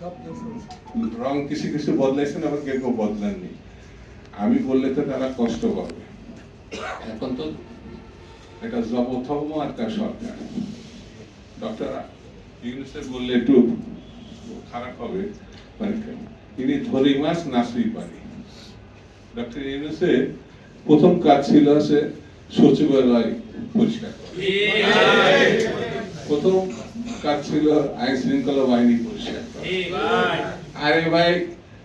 রং কিছু কিছু বদলাইছেন আবার কেউ কেউ বদলাননি। আমি বললে তো তারা কষ্ট পাবে। এখন তো এটা জবথম একটা সরকার। ডক্টর ইউনুসের বললে একটু খারাপ হবে মানে তিনি ধরি মাছ নাচুই পারি ডক্টর ইউনুসের প্রথম কাজ ছিল হচ্ছে সচিবালয় পরিষ্কার প্রথম কাজ ছিল আইন শৃঙ্খলা বাহিনী পরিষ্কার আরে ভাই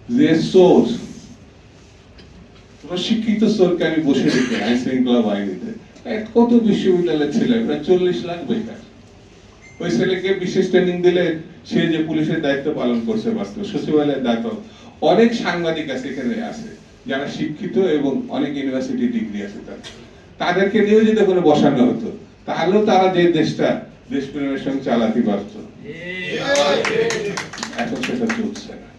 যে সোর্স শিক্ষিত সোরকে আমি বসে আইন শৃঙ্খলা বাহিনীতে কত বিশ্ববিদ্যালয়ের ছেলে প্রায় চল্লিশ লাখ বেকার ওই ছেলেকে বিশেষ ট্রেনিং দিলে সে যে পুলিশের দায়িত্ব পালন করছে বাস্তব সচিবালয়ের দায়িত্ব। অনেক সাংবাদিক আছে এখানে আছে যারা শিক্ষিত এবং অনেক ইউনিভার্সিটি ডিগ্রি আছে তাদের। তাদেরকে নিয়েও যদি ওখানে বসানো হতো। তাহলেও তারা যে দেশটা দেশপ্রেমের সঙ্গে চালাতে পারত। এখন সেটা চলছে না।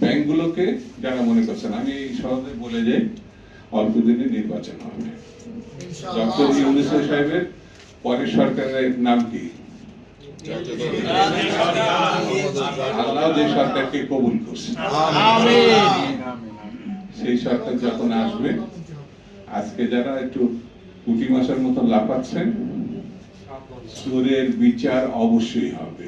ব্যাংকগুলোকে যারা মনে করছেন, আমি সহজে বলে যাই অল্প দিনে নির্বাচন হবে। ডক্টর ইউনুস সাহেবের পরের সরকারের নাম কি? আল্লাহ যে সরকারকে কবুল করছে। সেই সরকার যখন আসবে, আজকে যারা একটু পুঁটি মাসের মতো লাফাচ্ছেন সুরের বিচার অবশ্যই হবে।